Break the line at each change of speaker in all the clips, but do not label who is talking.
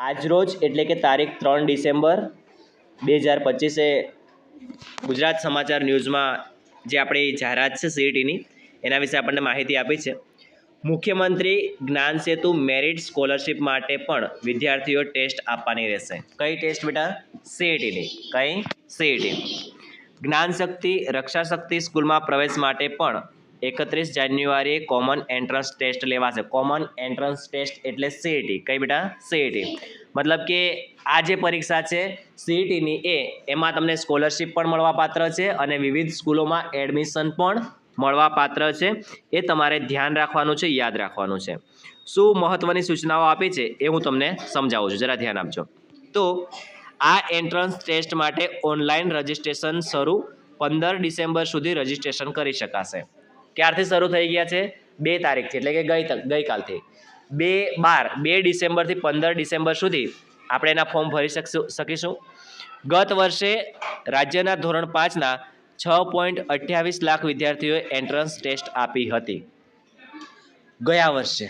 આજરોજ એટલે કે તારીખ ત્રણ ડિસેમ્બર બે હજાર પચીસે, ગુજરાત સમાચાર ન્યૂઝમાં જે આપણી જાહેરાત છે સીઈટીની એના વિશે આપણને માહિતી આપી છે. મુખ્યમંત્રી જ્ઞાન સેતુ મેરિટ સ્કોલરશિપ માટે પણ વિદ્યાર્થીઓ ટેસ્ટ આપવાની રહેશે. કઈ ટેસ્ટ બેટા? સીઈટીની કઈ? સીઈટી જ્ઞાન શક્તિ, રક્ષા શક્તિ સ્કૂલમાં પ્રવેશ માટે પણ એકત્રીસ જાન્યુઆરીએ કોમન એન્ટ્રન્સ ટેસ્ટ લેવાશે. કોમન એન્ટ્રન્સ ટેસ્ટ એટલે સીઈટી કઈ બેટા? સીઈટી મતલબ કે આ જે પરીક્ષા છે સીઈટીની એ, એમાં તમને સ્કોલરશિપ પણ મળવાપાત્ર છે અને વિવિધ સ્કૂલોમાં એડમિશન પણ મળવાપાત્ર છે. એ તમારે ધ્યાન રાખવાનું છે, યાદ રાખવાનું છે. શું મહત્ત્વની સૂચનાઓ આપી છે, એ હું તમને સમજાવું છું. જરા ધ્યાન આપજો. તો આ એન્ટ્રન્સ ટેસ્ટ માટે ઓનલાઈન રજિસ્ટ્રેશન શરૂ પંદર ડિસેમ્બર સુધી રજિસ્ટ્રેશન કરી શકાશે. ક્યારથી શરૂ થઈ ગયા છે? બે તારીખથી, એટલે કે ગઈ ગઈકાલથી. બે બાર, બે ડિસેમ્બરથી પંદર ડિસેમ્બર સુધી આપણે એના ફોર્મ ભરી શકશું, શકીશું. ગત વર્ષે રાજ્યના ધોરણ પાંચના છ પોઈન્ટ અઠ્યાવીસ લાખ વિદ્યાર્થીઓએ એન્ટ્રન્સ ટેસ્ટ આપી હતી. ગયા વર્ષે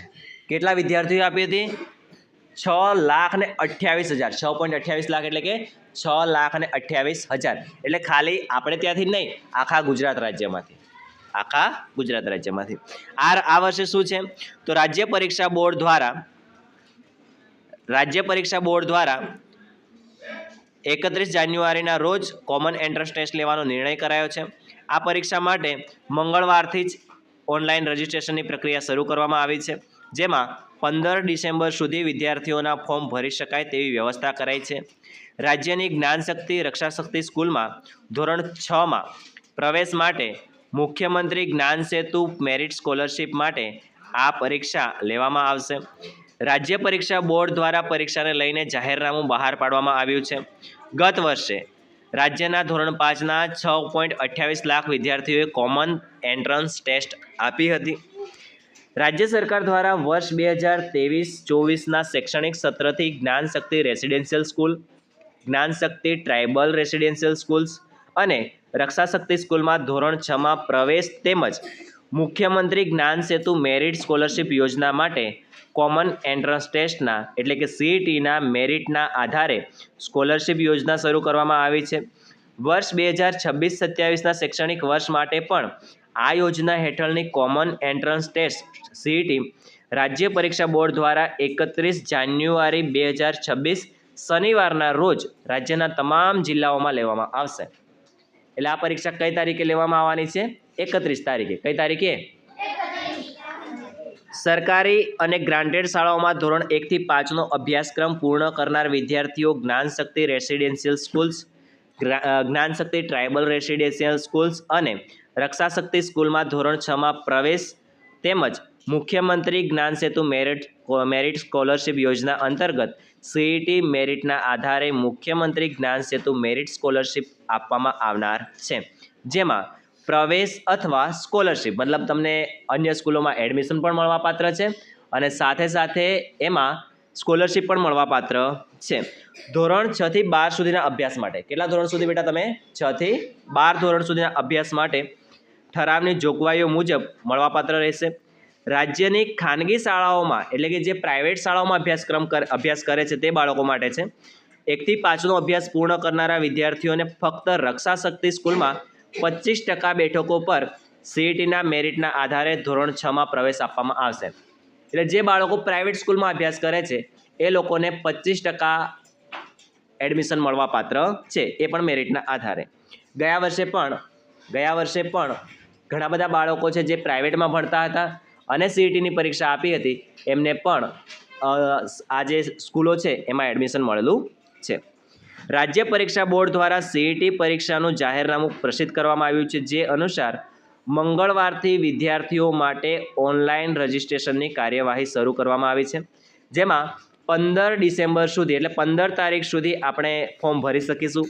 કેટલા વિદ્યાર્થીઓ આપી હતી? છ લાખ ને અઠ્યાવીસ હજાર. છ પોઈન્ટ અઠ્યાવીસ લાખ એટલે કે છ લાખ ને અઠ્યાવીસ હજાર. એટલે ખાલી આપણે ત્યાંથી નહીં, આખા ગુજરાત રાજ્યમાંથી. આખા ગુજરાત રાજ્યમાંથી. આ આ વર્ષે શું છે? તો રાજ્ય પરીક્ષા બોર્ડ દ્વારા, રાજ્ય પરીક્ષા બોર્ડ દ્વારા એકત્રીસ જાન્યુઆરીના રોજ કોમન એન્ટ્રન્સ ટેસ્ટ લેવાનો નિર્ણય કરાયો છે. આ પરીક્ષા માટે મંગળવારથી જ ઓનલાઈન રજિસ્ટ્રેશનની પ્રક્રિયા શરૂ કરવામાં આવી છે, જેમાં પંદર ડિસેમ્બર સુધી વિદ્યાર્થીઓના ફોર્મ ભરી શકાય તેવી વ્યવસ્થા કરાઈ છે. રાજ્યની જ્ઞાનશક્તિ રક્ષાશક્તિ સ્કૂલમાં ધોરણ છમાં પ્રવેશ માટે મુખ્યમંત્રી જ્ઞાન સેતુ મેરિટ સ્કોલરશિપ માટે આ પરીક્ષા લેવામાં આવશે. રાજ્ય પરીક્ષા બોર્ડ દ્વારા પરીક્ષાને લઈને જાહેરનામું બહાર પાડવામાં આવ્યું છે. ગત વર્ષે રાજ્યના ધોરણ પાંચના છ પોઈન્ટ અઠ્યાવીસ લાખ વિદ્યાર્થીઓએ કોમન એન્ટ્રન્સ ટેસ્ટ આપી હતી. રાજ્ય સરકાર દ્વારા વર્ષ બે હજાર ત્રેવીસ ચોવીસના શૈક્ષણિક સત્રથી જ્ઞાન શક્તિ રેસિડેન્શિયલ સ્કૂલ, જ્ઞાન શક્તિ ટ્રાઇબલ રેસિડેન્શિયલ સ્કૂલ્સ અને રક્ષા શક્તિ સ્કૂલમાં ધોરણ છમાં પ્રવેશ તેમજ મુખ્યમંત્રી જ્ઞાન સેતુ મેરિટ સ્કોલરશિપ યોજના માટે કોમન એન્ટ્રન્સ ટેસ્ટના, એટલે કે સીઈટીના મેરિટના આધારે સ્કોલરશિપ યોજના શરૂ કરવામાં આવી છે. વર્ષ બે હજાર છવ્વીસ સત્યાવીસના શૈક્ષણિક વર્ષ માટે પણ આ યોજના હેઠળની કોમન એન્ટ્રન્સ ટેસ્ટ સીઈટી રાજ્ય પરીક્ષા બોર્ડ દ્વારા એકત્રીસ જાન્યુઆરી બે હજાર છવ્વીસ શનિવારના રોજ રાજ્યના તમામ જિલ્લાઓમાં લેવામાં આવશે. એટલે આ પરીક્ષા કઈ તારીખે લેવામાં આવવાની છે? એકત્રીસ તારીખે. કઈ તારીખે? સરકારી અને ગ્રાન્ટેડ શાળાઓમાં ધોરણ એકથી પાંચનો અભ્યાસક્રમ પૂર્ણ કરનાર વિદ્યાર્થીઓ Gyanshakti residential schools Gyanshakti tribal residential schools અને રક્ષાશક્તિ સ્કૂલમાં ધોરણ છમાં પ્રવેશ તેમજ મુખ્યમંત્રી જ્ઞાન સેતુ મેરિટ મેરિટ સ્કોલરશિપ યોજના અંતર્ગત સીઈટી મેરિટના આધારે મુખ્યમંત્રી જ્ઞાન સેતુ મેરિટ સ્કોલરશિપ આપવામાં આવનાર છે. જેમાં પ્રવેશ અથવા સ્કોલરશિપ, મતલબ તમને અન્ય સ્કૂલોમાં એડમિશન પણ મળવાપાત્ર છે અને સાથે સાથે એમાં સ્કોલરશિપ પણ મળવાપાત્ર છે. ધોરણ છ થી બાર સુધીના અભ્યાસ માટે, કેટલા ધોરણ સુધી બેટા તમે? છ થી બાર ધોરણ સુધીના અભ્યાસ માટે ઠરાવની જોગવાઈઓ મુજબ મળવાપાત્ર રહેશે. રાજ્યની ખાનગી શાળાઓમાં, એટલે કે જે પ્રાઇવેટ શાળાઓમાં અભ્યાસક્રમ કર, અભ્યાસ કરે છે તે બાળકો માટે છે. એકથી પાંચનો અભ્યાસ પૂર્ણ કરનારા વિદ્યાર્થીઓને ફક્ત રક્ષા શક્તિ સ્કૂલમાં પચીસ ટકા બેઠકો પર સીઈટીના મેરિટના આધારે ધોરણ છમાં પ્રવેશ આપવામાં આવશે. એટલે જે બાળકો પ્રાઇવેટ સ્કૂલમાં અભ્યાસ કરે છે, એ લોકોને પચીસ ટકા એડમિશન મળવાપાત્ર છે, એ પણ મેરિટના આધારે. ગયા વર્ષે પણ, ગયા વર્ષે પણ ઘણા બધા બાળકો છે જે પ્રાઇવેટમાં ભણતા હતા અને સીઈટીની પરીક્ષા આપી હતી. એમને પણ આ જે સ્કૂલો છે, એમાં એડમિશન મળેલું છે. રાજ્ય પરીક્ષા બોર્ડ દ્વારા સીઈટી પરીક્ષાનું જાહેરનામું પ્રસિદ્ધ કરવામાં આવ્યું છે, જે અનુસાર મંગળવારથી વિદ્યાર્થીઓ માટે ઓનલાઈન રજિસ્ટ્રેશનની કાર્યવાહી શરૂ કરવામાં આવી છે. જેમાં પંદર ડિસેમ્બર સુધી, એટલે પંદર તારીખ સુધી આપણે ફોર્મ ભરી શકીશું.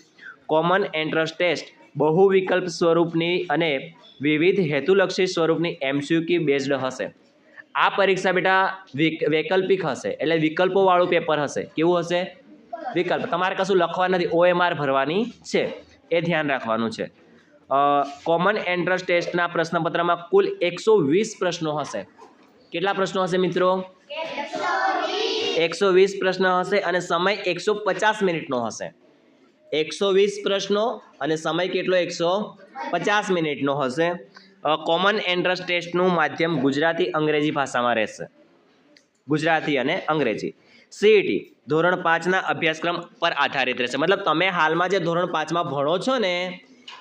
કોમન એન્ટ્રન્સ ટેસ્ટ બહુ વિકલ્પ સ્વરૂપની અને વિવિધ હેતુલક્ષી સ્વરૂપની એમસીક્યુ બેઝડ હશે. આ પરીક્ષા બેટા વિક- વૈકલ્પિક હશે, એટલે વિકલ્પોવાળું પેપર હશે. કેવું હશે? વિકલ્પ. તમારે કશું લખવા નથી. ઓએમઆર ભરવાની છે. એ ધ્યાન રાખવાનું છે. કોમન એન્ટ્રન્સ ટેસ્ટના પ્રશ્નપત્રમાં કુલ એકસો વીસ પ્રશ્નો હશે. કેટલા પ્રશ્નો હશે મિત્રો? એકસો વીસ પ્રશ્ન હશે અને સમય એકસો પચાસ મિનિટનો હશે. એકસો વીસ પ્રશ્નો અને સમય કેટલો? એકસો પચાસ મિનિટનો હશે. કોમન એન્ટ્રન્સ ટેસ્ટનું માધ્યમ ગુજરાતી અંગ્રેજી ભાષામાં રહેશે. ગુજરાતી અને અંગ્રેજી. સીઈટી ધોરણ પાંચના અભ્યાસક્રમ પર આધારિત રહેશે. મતલબ તમે હાલમાં જે ધોરણ પાંચમાં ભણો છો ને,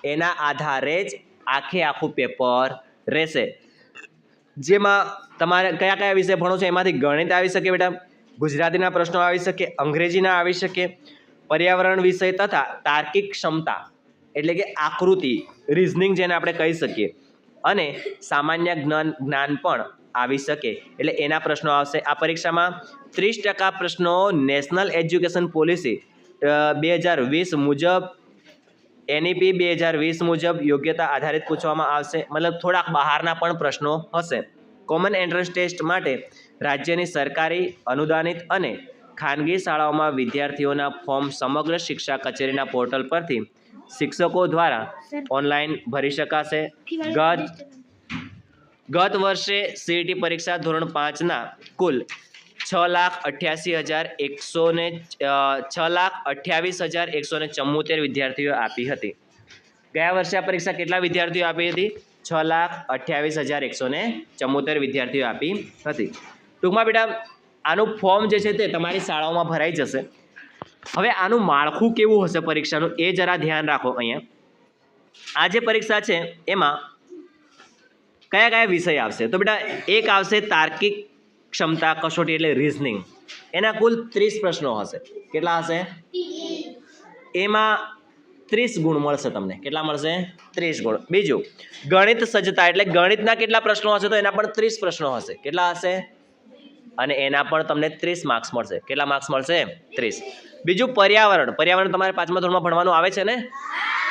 એના આધારે જ આખે આખું પેપર રહેશે. જેમાં તમારે કયા કયા વિષય ભણો છો એમાંથી ગણિત આવી શકે બેટા, ગુજરાતીના પ્રશ્નો આવી શકે, અંગ્રેજીના આવી શકે પર્યાવરણ વિષય તથા તાર્કિક ક્ષમતા, એટલે કે આકૃતિ રિઝનિંગ જેને આપણે કહી શકીએ. અને સામાન્ય જ્ઞાન જ્ઞાન પણ આવી શકે. એટલે એના પ્રશ્નો આવશે. આ પરીક્ષામાં ત્રીસ ટકા પ્રશ્નો નેશનલ એજ્યુકેશન પોલિસી બે હજાર વીસ મુજબ એનઈપી બે હજાર વીસ મુજબ યોગ્યતા આધારિત પૂછવામાં આવશે. મતલબ થોડાક બહારના પણ પ્રશ્નો હશે. કોમન એન્ટ્રન્સ ટેસ્ટ માટે રાજ્યની સરકારી, અનુદાનિત અને ખાનગી શાળાઓમાં વિદ્યાર્થીઓના ફોર્મ સમગ્ર શિક્ષા કચેરીના પોર્ટલ પરથી શિક્ષકો દ્વારા ઓનલાઈન ભરી શકાશે. ગત ગત વર્ષે સીઈટી પરીક્ષા ધોરણ પાંચના કુલ છ લાખ અઠ્યાસી હજાર એકસો ને છ લાખ અઠ્યાવીસ હજાર એકસો ને ચુમ્મોતેર વિદ્યાર્થીઓ આપી હતી. ગયા વર્ષે આ પરીક્ષા કેટલા વિદ્યાર્થીઓ આપી હતી? છ લાખ અઠ્યાવીસ હજાર એકસો ને ચુમ્મોતેર વિદ્યાર્થીઓ આપી હતી. ટૂંકમાં બેટા આનું ફોર્મ જે છે તે તમારી શાળાઓમાં ભરાઈ જશે. હવે આનું માળખું કેવું હશે પરીક્ષાનું એ જરા ધ્યાન રાખો અહીંયા. આ જે પરીક્ષા છે એમાં કયા કયા વિષય આવશે? તો બેટા એક આવશે તાર્કિક ક્ષમતા, કસોટી એટલે રિઝનિંગ એના કુલ ત્રીસ પ્રશ્નો હશે. કેટલા હશે? એમાં ત્રીસ ગુણ મળશે તમને. કેટલા મળશે? ત્રીસ ગુણ. બીજું, ગણિત સજ્જતા એટલે ગણિતના કેટલા પ્રશ્નો હશે તો એના પણ ત્રીસ પ્રશ્નો હશે. કેટલા હશે? અને એના પણ તમને ત્રીસ માર્ક્સ મળશે. કેટલા માર્ક્સ મળશે? ત્રીસ. બીજું પર્યાવરણ. પર્યાવરણ તમારે પાંચમા ધોરણમાં ભણવાનું આવે છે ને?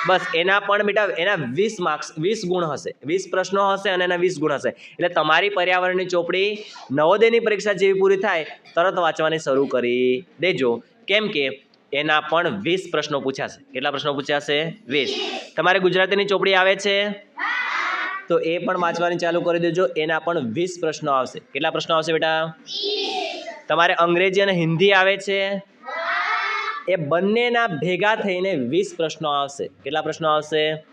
બસ, એના પણ બેટા, એના વીસ માર્ક્સ વીસ ગુણ હશે. વીસ પ્રશ્નો હશે અને એના વીસ ગુણ હશે. એટલે તમારી પર્યાવરણની ચોપડી નવોદયની પરીક્ષા જેવી પૂરી થાય, તરત વાંચવાની શરૂ કરી દેજો. કેમ કે એના પણ વીસ પ્રશ્નો પૂછાશે. કેટલા પ્રશ્નો પૂછાશે? વીસ. તમારે ગુજરાતીની ચોપડી આવે છે? તો એ પણ વાંચવાની ચાલુ કરી દેજો. એના પણ વીસ પ્રશ્નો આવશે. કેટલા પ્રશ્નો આવશે બેટા? તમારે અંગ્રેજી અને હિન્દી આવે છે? એ બંનેના ભેગા થઈને વીસ પ્રશ્નો આવશે. કેટલા પ્રશ્નો આવશે?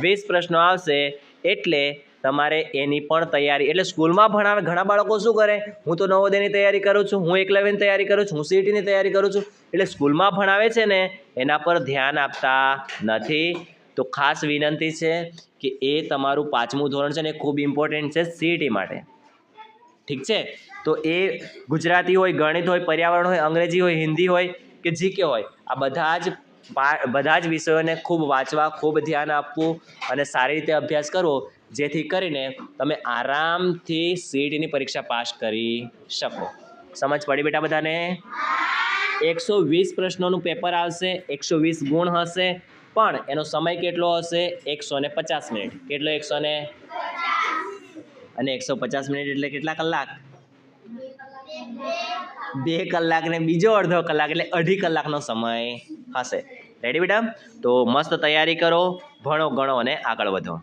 વીસ પ્રશ્નો આવશે. એટલે તમારે એની પણ તૈયારી. એટલે સ્કૂલમાં ભણાવે, ઘણા બાળકો શું કરે? હું તો નવોદયની તૈયારી કરું છું, હું એકલવ્યની તૈયારી કરું છું, હું સીઈટીની તૈયારી કરું છું. એટલે સ્કૂલમાં ભણાવે છે ને, એના પર ધ્યાન આપતા નથી. તો ખાસ વિનંતી છે કે એ તમારું પાંચમું ધોરણ છે ને ખૂબ ઇમ્પોર્ટન્ટ છે સીઈટી માટે. ઠીક છે? તો એ ગુજરાતી હોય, ગણિત હોય, પર્યાવરણ હોય, અંગ્રેજી હોય, હિન્દી હોય કે જીકે હોય, આ બધા જ બધા જ વિષયોને ખૂબ વાંચવા, ખૂબ ધ્યાન આપવું અને સારી રીતે અભ્યાસ કરવો જેથી કરીને તમે આરામથી સીઈટીની પરીક્ષા પાસ કરી શકો. સમજ પડી બેટા બધાને? એકસો વીસ પ્રશ્નોનું પેપર આવશે, એકસો વીસ ગુણ હશે પણ એનો સમય કેટલો હશે? એકસો ને પચાસ મિનિટ. કેટલો એકસો ને અને એકસો પચાસ મિનિટ એટલે કેટલા કલાક? બે કલાક ને બીજો અડધો કલાક એટલે અઢી કલાકનો સમય હશે. રેડી બેટા? તો મસ્ત તૈયારી કરો. ભણો ગણો અને આગળ વધો.